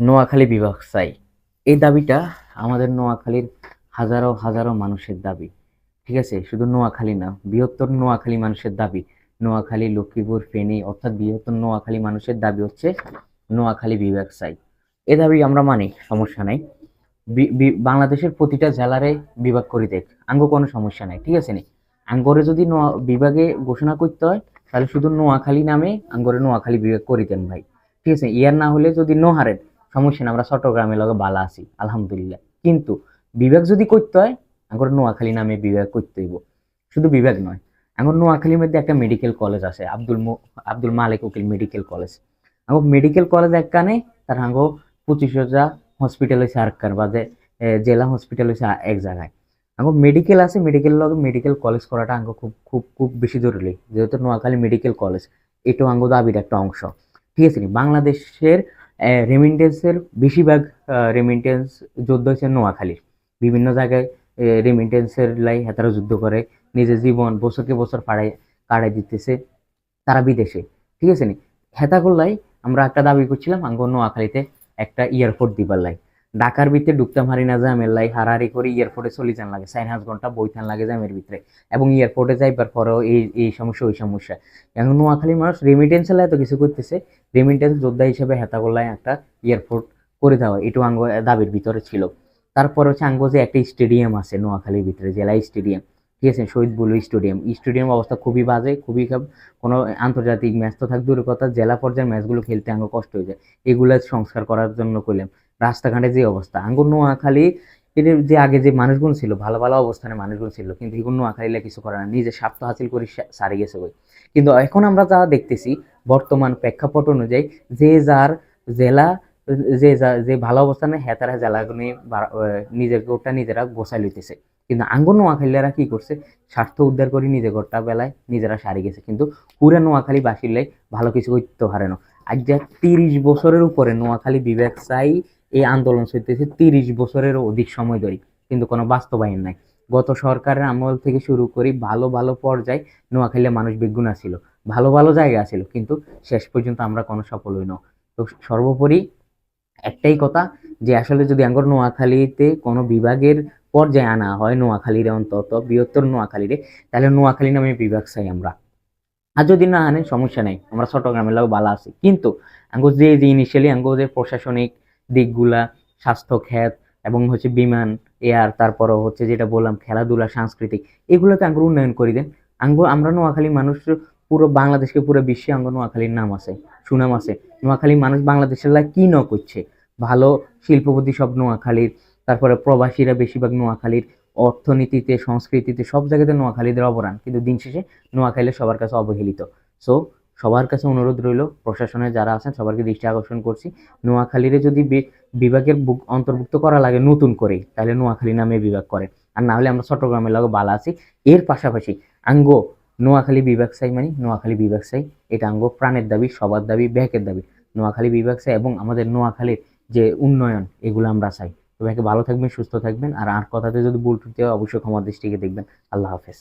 নোয়াখালী বিভাগ চাই। এই দাবিটা আমাদের নোয়াখালীর হাজারো হাজারো মানুষের দাবি, ঠিক আছে? শুধু নোয়াখালী না, বৃহত্তর নোয়াখালী মানুষের দাবি। নোয়াখালী, লক্ষ্মীপুর, ফেনী, অর্থাৎ বৃহত্তর নোয়াখালী মানুষের দাবি হচ্ছে নোয়াখালী বিভাগ চাই। এ দাবি আমরা মানি, সমস্যা নাই। বাংলাদেশের প্রতিটা জেলারে বিভাগ করে দেখ, আঙ্গ কোনো সমস্যা নাই, ঠিক আছে নি? আঙ্গরে যদি নোয়া, বিভাগে ঘোষণা করতে হয়, তাহলে শুধু নোয়াখালী নামে আঙ্গরে নোয়াখালী বিভাগ করে দেন ভাই, ঠিক আছে? ইয়ার না হলে যদি নো হারেন সমস্যা আমরা চট্টগ্রামের লগে বালা আছি, আলহামদুলিল্লাহ। কিন্তু বিভাগ যদি করতে হয়, আঙ্গর নোয়াখালী নামে বিভাগ করতে হইব। শুধু বিভাগ নয়, আঙ্গর নোয়াখালীর মধ্যে একটা মেডিকেল কলেজ আছে, আব্দুল আব্দুল মালিক উকিল মেডিকেল কলেজ আঙ্গ মেডিকেল কলেজ একখানে তার আঙ্গ পঁচিশ হাজার হসপিটাল হয়েছে আরেকখান বাদে জেলা হসপিটাল হয়েছে এক জায়গায়। আঙ্গ মেডিকেল আছে মেডিকেল লগে মেডিকেল কলেজ করাটা আঙ্গ খুব খুব খুব বেশি জরুরি। যেহেতু নোয়াখালী মেডিকেল কলেজ এটাও আঙ্গ দাবির একটা অংশ। ঠিক আছে বাংলাদেশের রেমিটেন্সের বেশিরভাগ রেমিন্টেন্স যুদ্ধ হয়েছে নোয়াখালীর। বিভিন্ন জায়গায় রেমিন্টেন্সের লাই হেতারা যুদ্ধ করে, নিজের জীবন বছরকে বছর পাড়ায় কাড়াই দিতেছে তারা বিদেশে, ঠিক আছে নি? হেতাগোল্লাই আমরা একটা দাবি করছিলাম, আঙ্গ নোয়াখালীতে একটা এয়ারপোর্ট দিবার লাই। ঢাকার ভিতরে ঢুকতাম হারি না জামের লাই হারাহারি করে এয়ারপোর্টে চলে যান লাগে, চার পাঁচ ঘণ্টা বইথান লাগে জামের ভিতরে। এবং এয়ারপোর্টে যাইবার পরেও এই এই সমস্যা, ওই সমস্যা। এখন নোয়াখালীর মানুষ রেমিটেন্সের এত কিছু করতেছে। রেমিটেন্স যোদ্ধা হিসেবে হেতা করলাই একটা এয়ারপোর্ট করে দেওয়া, এটু আঙ্গ দাবির ভিতরে ছিল। তারপর হচ্ছে আঙ্গ যে একটা স্টেডিয়াম আছে নোয়াখালীর ভিতরে, জেলা স্টেডিয়াম ঠিক আছে? শহীদ বুলু স্টেডিয়াম স্টেডিয়াম অবস্থা খুবই বাজে, খুবই কোনো আন্তর্জাতিক ম্যাচ তো থাক, দূরের কথা, জেলা পর্যায়ের ম্যাচগুলো খেলতে আঙ্গ কষ্ট হয়ে যায়। এগুলো সংস্কার করার জন্য করলাম রাস্তাঘাটে যে অবস্থা। আঙ্গ নোয়াখালী, এর যে আগে যে মানুষগুলো ছিল, ভালো ভালো অবস্থানে মানুষগুলো ছিল, কিন্তু এগুলো নোয়াখালীলা কিছু করে না নিজের স্বার্থ হাসিল করে সারে গেছে বই কিন্তু এখন আমরা যা দেখতেছি, বর্তমান প্রেক্ষাপট অনুযায়ী যে যার জেলা, যে যা- ভালো অবস্থানে হেতারা তারা জেলাগুলো নিজের গোটা নিজেরা গোছাই লইতেছে। কিন্তু আঙ্গ নোয়াখালীরা কি করছে? স্বার্থ উদ্ধার করে নিজের গোটা বেলায় নিজেরা সারি গেছে। কিন্তু পুরা নোয়াখালী বাসিলে ভালো কিছু করতে পারে না আজ যে তিরিশ বছরের উপরে নোয়াখালী বিবেক চাই এই আন্দোলন চলতেছে, তিরিশ বছরেরও অধিক সময় ধরে, কিন্তু কোনো বাস্তবায়ন নাই। গত সরকারের আমল থেকে শুরু করি ভালো ভালো পর্যায়ে নোয়াখালীর মানুষ বেগুনা ছিল, ভালো ভালো জায়গা ছিল, কিন্তু শেষ পর্যন্ত আমরা কোনো সফল হই না তো সর্বোপরি একটাই কথা যে আসলে যদি আঙ্গর নোয়াখালীতে কোনো বিভাগের পর্যায়ে আনা হয়, নোয়াখালীরে অন্তত বৃহত্তর নোয়াখালীরে, তাহলে নোয়াখালী নামে বিভাগ চাই আমরা। আর যদি না আনেন, সমস্যা নেই, আমরা চট্টগ্রামের লাভ ভালো আছি। কিন্তু আঙ্গো যে যে ইনিশিয়ালি আঙ্গো যে প্রশাসনিক দিকগুলা, স্বাস্থ্য খ্যাত এবং হচ্ছে বিমান, এয়ার, তারপরও হচ্ছে যেটা বললাম, খেলাধুলা, সাংস্কৃতিক, এগুলোকে আঙ্গুর উন্নয়ন করে দেন। আঙ্গো আমরা নোয়াখালী মানুষ, পুরো বাংলাদেশকে, পুরো বিশ্বে আঙ্গ নোয়াখালীর নাম আছে, সুনাম আছে। নোয়াখালী মানুষ বাংলাদেশের লাই কি ন করছে? ভালো শিল্পপতি সব নোয়াখালীর, তারপরে প্রবাসীরা বেশিরভাগ নোয়াখালীর, অর্থনীতিতে, সংস্কৃতিতে সব জায়গাতে নোয়াখালীদের অবদান। কিন্তু দিন শেষে নোয়াখালী সবার কাছে অবহেলিত। সো সবার কাছে অনুরোধ রইল প্রশাসনের যারা আছেন সবারকে দৃষ্টি আকর্ষণ করছি। নোয়াখালীরে যদি বিভাগের অন্তর্ভুক্ত করা লাগে নতুন করে তাহলে নোয়াখালী নামে বিভাগ করে আর না হলে আমরা চট্টগ্রামের লাগে বালা আছি। এর পাশাপাশি আঙ্গ, নোয়াখালী বিভাগ চাই মানে নোয়াখালী বিভাগ চাই এটা আঙ্গ প্রাণের দাবি, সবার দাবি ব্যাকের দাবি। নোয়াখালী বিভাগ চাই এবং আমাদের নোয়াখালীর যে উন্নয়ন, এগুলো আমরা চাই। তো ভাইকে ভালো থাকবেন, সুস্থ থাকবেন। আর আর কথাতে যদি ভুল হয়, অবশ্যই ক্ষমা দৃষ্টিকে দেখবেন। আল্লাহ হাফেজ।